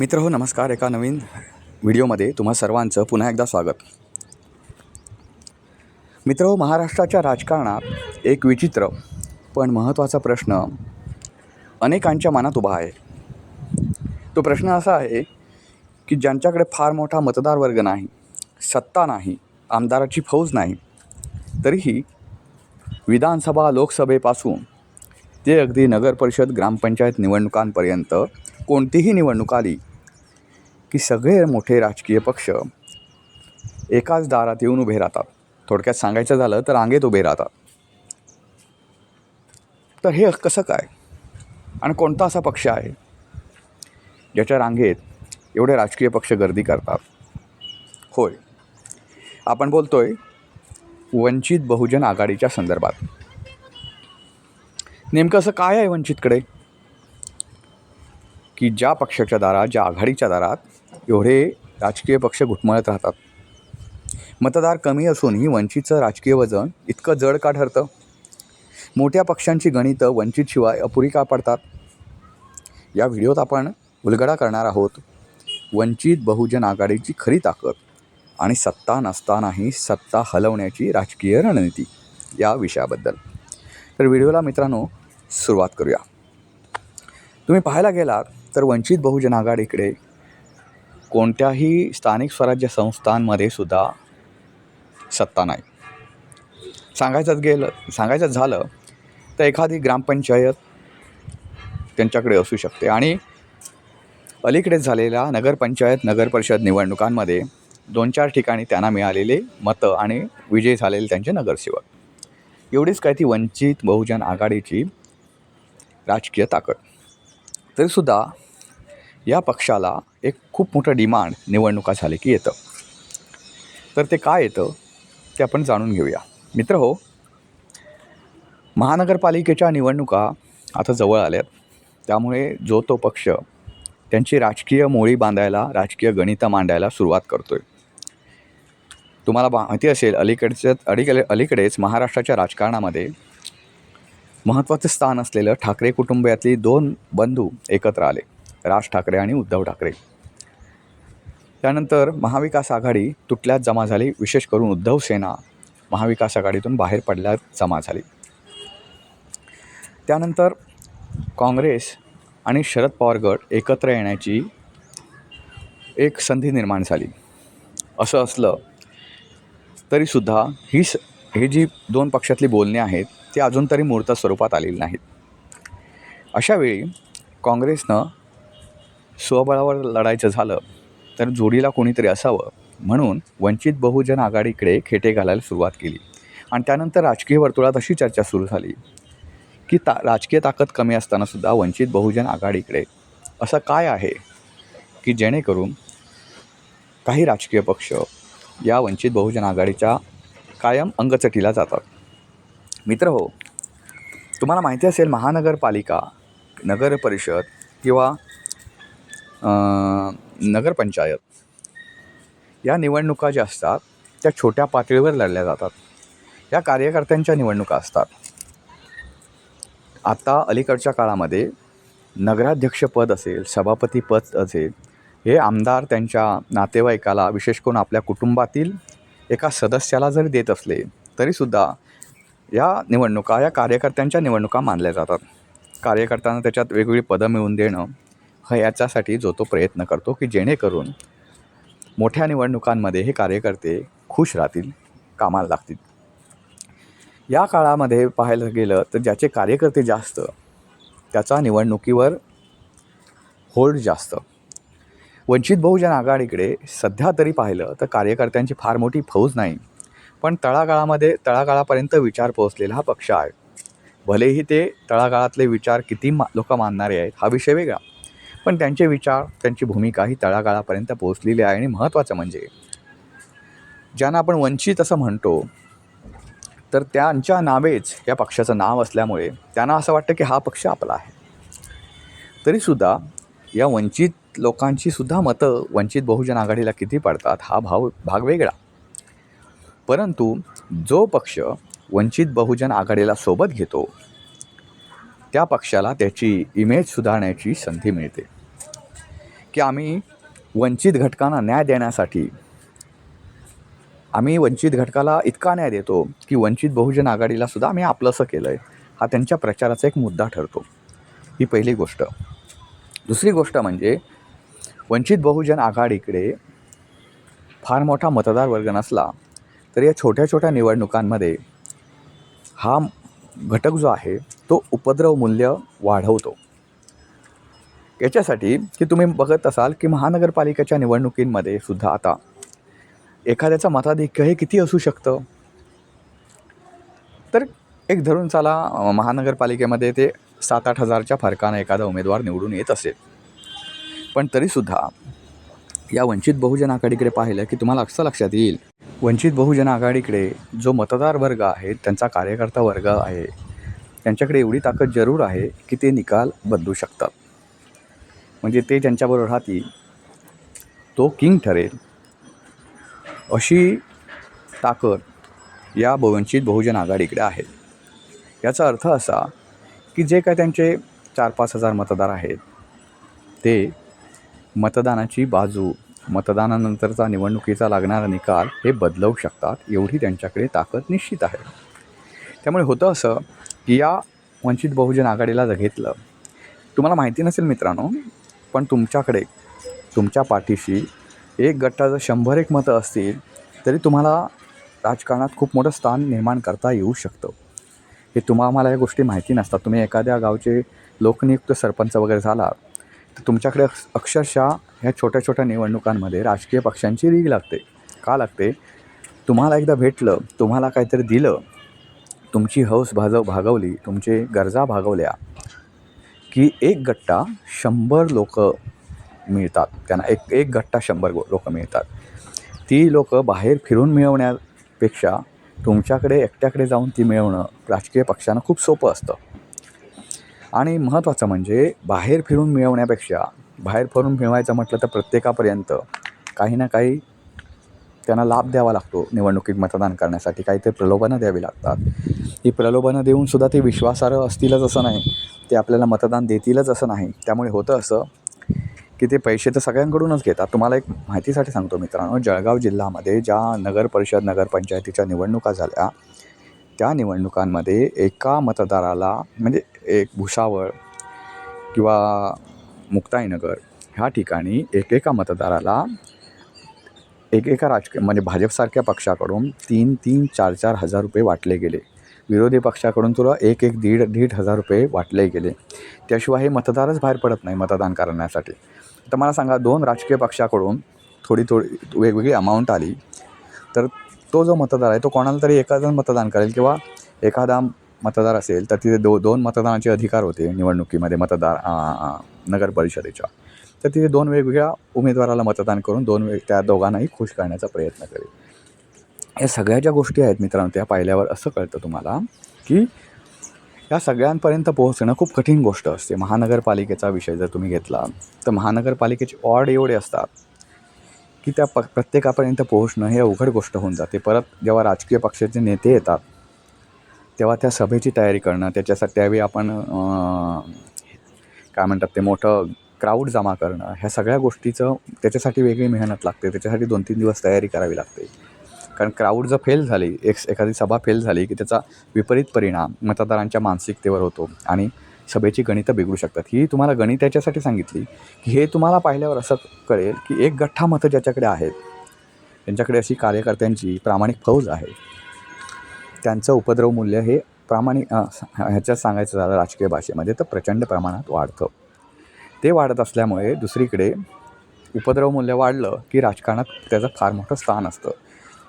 मित्र हो नमस्कार एका नवीन व्हिडिओमध्ये तुम्हा सर्वांचं पुन्हा एकदा स्वागत. मित्र हो महाराष्ट्राच्या राजकारणात एक विचित्र पण महत्त्वाचा प्रश्न अनेकांच्या मनात उभा आहे. तो प्रश्न असा आहे की ज्यांच्याकडे फार मोठा मतदार वर्ग नाही सत्ता नाही आमदाराची फौज नाही तरीही विधानसभा लोकसभेपासून ते अगदी नगरपरिषद ग्रामपंचायत निवडणुकांपर्यंत कोणतीही निवडणूक आली की सगळे मोठे राजकीय पक्ष एकाच दारात येऊन उभे राहतात. थोडक्यात सांगायचं झालं तर रांगेत उभे राहतात. तर हे कसं काय? आणि कोणता असा पक्ष आहे ज्याच्या रांगेत एवढे राजकीय पक्ष गर्दी करतात? होय आपण बोलतोय वंचित बहुजन आघाडीच्या संदर्भात. नेमकं असं काय आहे वंचितकडे? की ज्या पक्षाच्या दारात ज्या आघाडीच्या दारात एवढे राजकीय पक्ष घुटमळत राहतात. मतदार कमी असूनही वंचितचं राजकीय वजन इतकं जड का ठरतं? मोठ्या पक्षांची गणितं वंचितशिवाय अपुरी का पडतात? या व्हिडिओत आपण उलगडा करणार आहोत. वंचित बहुजन आघाडीची खरी ताकद आणि सत्ता नसतानाही सत्ता हलवण्याची राजकीय रणनीती या विषयाबद्दल. तर व्हिडिओला मित्रांनो सुरुवात करूया. तुम्ही पाहायला गेलात तर वंचित बहुजन आघाडीकडे कोणत्याही स्थानिक स्वराज्य संस्थांमध्ये सुद्धा सत्ता नाही. सांगायचं गेलं सांगायचं झालं तर एखादी ग्रामपंचायत त्यांच्याकडे असू शकते आणि अलीकडेच झालेल्या नगरपंचायत नगरपरिषद निवडणुकांमध्ये दोन चार ठिकाणी त्यांना मिळालेले मतं आणि विजय झालेले त्यांचे नगरसेवक. एवढीच काय ती वंचित बहुजन आघाडीची राजकीय ताकद. तरीसुद्धा या पक्षाला एक खूप मोठं डिमांड निवडणुका झाले की येतं. तर ते काय येतं ते आपण जाणून घेऊया. मित्र हो महानगरपालिकेच्या निवडणुका आता जवळ आल्यात. त्यामुळे जो तो पक्ष त्यांची राजकीय मोळी बांधायला राजकीय गणितं मांडायला सुरुवात करतो आहे तुम्हाला माहिती असेल अलीकडच्या अलीकडे अलीकडेच महाराष्ट्राच्या राजकारणामध्ये महत्त्वाचं स्थान असलेलं ठाकरे कुटुंबातली दोन बंधू एकत्र आले राज ठाकरे आणि उद्धव ठाकरे. त्यानंतर महाविकास आघाडी तुटल्यात जमा झाली विशेष करून उद्धव सेना महाविकास आघाडीतून बाहेर पडल्यात जमा झाली. त्यानंतर काँग्रेस आणि शरद पवार गट एकत्र येण्याची एक संधी निर्माण झाली. असं असलं तरीसुद्धा ही स ही जी दोन पक्षातली बोलणी आहेत ते अजून तरी मूर्त स्वरूपात आलेली नाहीत. अशावेळी काँग्रेसनं स्वबळावर लढायचं झालं तर जोडीला कोणीतरी असावं म्हणून वंचित बहुजन आघाडीकडे खेटे घालायला सुरुवात केली. आणि त्यानंतर राजकीय वर्तुळात अशी चर्चा सुरू झाली की ता राजकीय ताकद कमी असतानासुद्धा वंचित बहुजन आघाडीकडे असं काय आहे की जेणेकरून काही राजकीय पक्ष या वंचित बहुजन आघाडीच्या कायम अंगचटीला जातात? मित्र हो तुम्हाला माहिती असेल महानगरपालिका नगर परिषद किंवा नगरपंचायत या निवडणुका ज्या असतात त्या छोट्या पातळीवर लढल्या जातात. या कार्यकर्त्यांच्या निवडणुका असतात. आता अलीकडच्या काळामध्ये नगराध्यक्षपद असेल सभापतीपद असेल हे आमदार त्यांच्या नातेवाईकाला विशेष करून आपल्या कुटुंबातील एका सदस्याला जरी देत असले तरीसुद्धा या निवडणुका या कार्यकर्त्यांच्या निवडणुका मानल्या जातात. कार्यकर्त्यांना त्याच्यात वेगवेगळी पदं मिळवून देणं हा याच्यासाठी जो तो प्रयत्न करतो की जेणेकरून मोठ्या निवडणुकांमध्ये हे कार्यकर्ते खुश राहतील कामाला लागतील. या काळामध्ये पाहायला गेलं तर ज्याचे कार्यकर्ते जास्त त्याचा निवडणुकीवर होल्ड जास्त. वंचित बहुजन आघाडीकडे सध्या तरी पाहिलं तर कार्यकर्त्यांची फार मोठी फौज नाही. पण तळागाळामध्ये तळागाळापर्यंत विचार पोहोचलेला हा पक्ष आहे. भलेही ते तळागाळातले विचार किती मा लोक मानणारे आहेत हा विषय वेगळा. पण त्यांचे विचार त्यांची भूमिका ही तळागाळापर्यंत पोहोचलेली आहे आणि महत्त्वाचं म्हणजे ज्यांना आपण वंचित असं म्हणतो तर त्यांच्या नावेच या पक्षाचं नाव असल्यामुळे त्यांना असं वाटतं की हा पक्ष आपला आहे. तरीसुद्धा या वंचित लोकांची सुद्धा मतं वंचित बहुजन आघाडीला किती पडतात हा भाव भाग वेगळा. परंतु जो पक्ष वंचित बहुजन आघाडीला सोबत घेतो त्या पक्षाला त्याची इमेज सुधारण्याची संधी मिळते. की आम्ही वंचित घटकांना न्याय देण्यासाठी आम्ही वंचित घटकाला इतका न्याय देतो की वंचित बहुजन आघाडीला सुद्धा आम्ही आपलंसं केलं आहे हा त्यांच्या प्रचाराचा एक मुद्दा ठरतो. ही पहिली गोष्ट. दुसरी गोष्ट म्हणजे वंचित बहुजन आघाडीकडे फार मोठा मतदार वर्ग नसला तर या छोट्या छोट्या निवडणुकांमध्ये हा घटक जो आहे तो उपद्रव मूल्य वाढवतो. याच्यासाठी की तुम्ही बघत असाल की महानगरपालिकेच्या निवडणुकींमध्ये सुद्धा आता एखाद्याचं मताधिक्य हे किती असू शकतं? तर एक धरून चाला महानगरपालिकेमध्ये ते सात आठ हजारच्या फरकानं एखादा उमेदवार निवडून येत असेल. पण तरीसुद्धा या वंचित बहुजन आघाडीकडे पाहिलं की तुम्हाला असं लक्षात येईल वंचित बहुजन आघाडीकडे जो मतदार वर्ग आहे त्यांचा कार्यकर्ता वर्ग आहे त्यांच्याकडे एवढी ताकद जरूर आहे की ते निकाल बदलू शकतात. म्हणजे ते ज्यांच्याबरोबर राहतील तो किंग ठरेल. अशी ताकद या वंचित बहुजन आघाडीकडे आहे. याचा अर्थ असा की जे काय त्यांचे चार पाच हजार मतदार आहेत ते मतदानाची बाजू मतदानानंतरचा निवडणुकीचा लागणारा निकाल हे बदलवू शकतात एवढी त्यांच्याकडे ताकद निश्चित आहे. त्यामुळे होतं असं की या वंचित बहुजन आघाडीला जर घेतलं तुम्हाला माहिती नसेल मित्रांनो पण तुमच्याकडे तुमच्या पाठीशी एक गट्टा जर शंभर एक मतं असतील तरी तुम्हाला राजकारणात खूप मोठं स्थान निर्माण करता येऊ शकतं. हे तुम्हाला आम्हाला या गोष्टी माहिती नसतात. तुम्ही एखाद्या गावचे लोकनियुक्त सरपंच वगैरे झाला तर तुमच्याकडे अक्ष अक्षरशः ह्या छोट्या छोट्या निवडणुकांमध्ये राजकीय पक्षांची रीग लागते. का लागते? तुम्हाला एकदा भेटलं तुम्हाला काहीतरी दिलं तुमची हौस भाजव भागवली तुमचे गरजा भागवल्या की एक गट्टा शंभर लोक मिळतात. त्यांना एक एक गट्टा शंभर लोक मिळतात. ती लोक बाहेर फिरून मिळवण्यापेक्षा तुमच्याकडे एकट्याकडे जाऊन ती मिळवणं राजकीय पक्षांना खूप सोपं असतं. आणि महत्त्वाचं म्हणजे बाहेर फिरून मिळवण्यापेक्षा बाहेर फिरून मिळवायचं म्हटलं तर प्रत्येकापर्यंत काही ना काही त्यांना लाभ द्यावा लागतो निवडणुकीत मतदान करण्यासाठी. काहीतरी प्रलोभनं द्यावी लागतात. ही प्रलोभनं देऊनसुद्धा ते विश्वासार्ह असतीलच असं नाही. ते आपल्याला मतदान देतीलच असं नाही. त्यामुळे होतं असं की ते पैसे तर सगळ्यांकडूनच घेतात. तुम्हाला एक माहितीसाठी सांगतो मित्रांनो जळगाव जिल्ह्यामध्ये ज्या नगर परिषद नगरपंचायतीच्या निवडणुका झाल्या त्या निवडणुकांमध्ये एका मतदाराला म्हणजे एक भुसावळ किंवा मुक्ताईनगर ह्या ठिकाणी एकेका मतदाराला एकेका राजकीय म्हणजे भाजपसारख्या पक्षाकडून तीन तीन चार चार हजार रुपये वाटले गेले. विरोधी पक्षाकडून तुला एक एक दीड दीड हजार रुपये वाटले गेले. त्याशिवाय हे मतदारच बाहेर पडत नाही मतदान करण्यासाठी. तर मला सांगा दोन राजकीय पक्षाकडून थोडी थोडी वेगवेगळी अमाऊंट आली तर तो जो मतदार आहे तो कोणाला तरी एकाजण मतदान करेल किंवा एखादा मतदार असेल तर तिथे दो दोन मतदानाचे अधिकार होते निवडणुकीमध्ये मतदार नगर परिषदेच्या. तर तिथे दोन वेगवेगळ्या उमेदवाराला मतदान करून दोन वेग त्या दोघांनाही खुश करण्याचा प्रयत्न करेल. या सगळ्या ज्या गोष्टी आहेत मित्रांनो त्या पाहिल्यावर असं कळतं तुम्हाला की या सगळ्यांपर्यंत पोहोचणं खूप कठीण गोष्ट असते. महानगरपालिकेचा विषय जर तुम्ही घेतला तर महानगरपालिकेचे ऑर्ड एवढे असतात की त्या प प्रत्येकापर्यंत पोहोचणं हे अवघड गोष्ट होऊन जाते. परत जेव्हा राजकीय पक्षाचे नेते येतात तेव्हा त्या सभेची तयारी करणं त्याच्यासाठी त्यावेळी आपण काय म्हणतात ते मोठं क्राऊड जमा करणं ह्या सगळ्या गोष्टीचं त्याच्यासाठी वेगळी मेहनत लागते. त्याच्यासाठी दोन तीन दिवस तयारी करावी लागते. कारण क्राऊड जर फेल झाली एक एखादी सभा फेल झाली की त्याचा विपरीत परिणाम मतदारांच्या मानसिकतेवर होतो आणि सभेची गणितं बिघडू शकतात. ही तुम्हाला गणित याच्यासाठी सांगितली की हे तुम्हाला पाहिल्यावर असं कळेल की एक गठ्ठा मतं ज्याच्याकडे आहेत त्यांच्याकडे अशी कार्यकर्त्यांची प्रामाणिक फौज आहे. त्यांचं उपद्रव मूल्य हे प्रामाणिक ह्याच्यात सांगायचं झालं राजकीय भाषेमध्ये तर प्रचंड प्रमाणात वाढतं. ते वाढत असल्यामुळे दुसरीकडे उपद्रव मूल्य वाढलं की राजकारणात त्याचं फार मोठं स्थान असतं.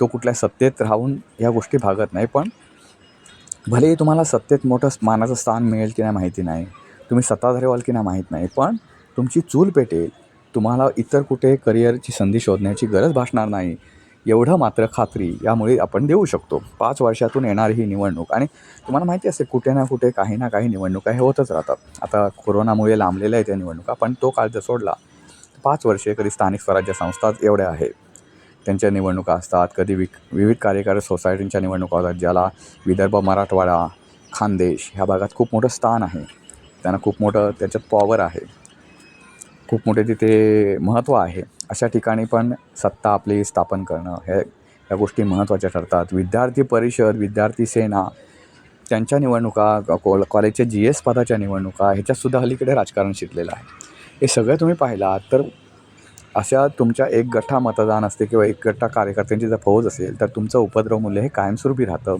तो कुठल्या सत्तेत राहून ह्या गोष्टी भागत नाही पण भलेही तुम्हाला सत्तेत मोठं मानाचं स्थान मिळेल की नाही माहिती नाही तुम्ही सत्ताधारी व्हाल की नाही माहीत नाही पण तुमची चूल पेटेल तुम्हाला इतर कुठे करिअरची संधी शोधण्याची गरज भासणार नाही एवढं मात्र खात्री यामुळे आपण देऊ शकतो. पाच वर्षातून येणारी ही निवडणूक आणि तुम्हाला माहिती असेल कुठे ना कुठे काही ना काही निवडणुका हे होतच राहतात. आता कोरोनामुळे लांबलेल्या आहेत त्या निवडणुका पण तो काळ जर सोडला पाच वर्षे कधी स्थानिक स्वराज्य संस्था एवढ्या आहेत. त्यांच्या निवडणुका असतात कधी विक विविध कार्यकारी सोसायटींच्या निवडणुका होतात ज्याला विदर्भ मराठवाडा खानदेश ह्या भागात खूप मोठं स्थान आहे. त्यांना खूप मोठं त्याच्यात पॉवर आहे. खूप मोठे तिथे महत्त्व आहे. अशा ठिकाणी पण सत्ता आपली स्थापन करणं हे या गोष्टी महत्त्वाच्या ठरतात. विद्यार्थी परिषद विद्यार्थी सेना त्यांच्या निवडणुका कॉल कॉलेजच्या जी एस पदाच्या निवडणुका ह्याच्यातसुद्धा अलीकडे राजकारण शिरलेलं आहे. हे सगळं तुम्ही पाहिलात तर अशा तुमच्या एक गठ्ठा मतदान असते किंवा एक गठ्ठा कार्यकर्त्यांची जर फौज असेल तर तुमचं उपद्रव मूल्य हे कायमस्वरूपी राहतं.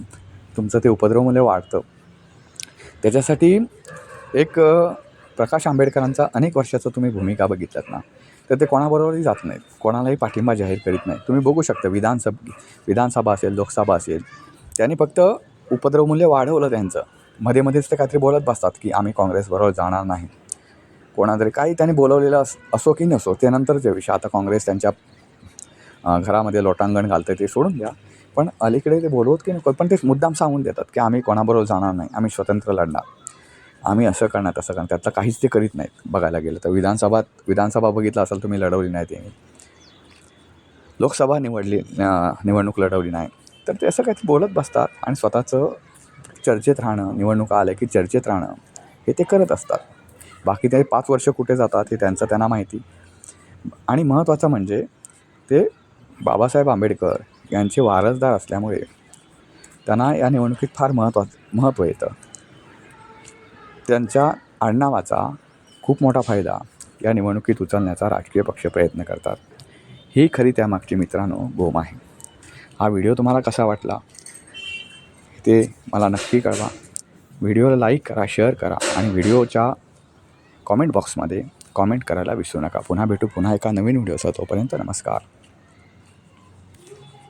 तुमचं ते उपद्रव मूल्य वाढतं. त्याच्यासाठी एक प्रकाश आंबेडकरांचा अनेक वर्षाचं तुम्ही भूमिका बघितलात ना तर ते कोणाबरोबरही जात नाहीत. कोणालाही पाठिंबा जाहीर करीत नाही तुम्ही बघू शकता विधानसभ विधानसभा असेल लोकसभा असेल त्यांनी फक्त उपद्रवमूल्य वाढवलं त्यांचं. मध्ये मध्येच ते काहीतरी बोलत बसतात की आम्ही काँग्रेसबरोबर जाणार नाही. कोणातरी काही त्यांनी बोलवलेलं अस असो की नसो ते नंतरचे विषय आता काँग्रेस त्यांच्या घरामध्ये लोटांगण घालतं ते सोडून द्या. पण अलीकडे ते बोलवत की नको पण ते मुद्दाम सांगून देतात की आम्ही कोणाबरोबर जाणार नाही आम्ही स्वतंत्र लढणार. आम्ही असं करणार तसं करणार. त्यातलं काहीच ते करीत नाहीत बघायला गेलं तर. विधानसभा विधानसभा बघितलं असेल तुम्ही लढवली नाही ते लोकसभा निवडली निवडणूक लढवली नाही. तर ते असं काही बोलत बसतात आणि स्वतःचं चर्चेत राहणं निवडणुका आल्या की चर्चेत राहणं हे ते करत असतात. बाकी ते पाच वर्ष कुठे जातात हे त्यांचं त्यांना माहिती. आणि महत्त्वाचं म्हणजे ते बाबासाहेब आंबेडकर यांचे वारसदार असल्यामुळे त्यांना या निवडणुकीत फार महत्त्वा महत्त्व येतं. त्यांच्या आडनावाचा खूप मोठा फायदा या निवडणुकीत उचलण्याचा राजकीय पक्ष प्रयत्न करतात. ही खरी त्यामागची मित्रांनो गोम आहे. हा व्हिडिओ तुम्हाला कसा वाटला? ते मला नक्की कळवा. व्हिडिओला लाईक करा शेअर करा आणि व्हिडिओच्या कॉमेंट बॉक्समध्ये कॉमेंट करायला विसरू नका. पुन्हा भेटू पुन्हा एका नवीन व्हिडिओचा तोपर्यंत नमस्कार.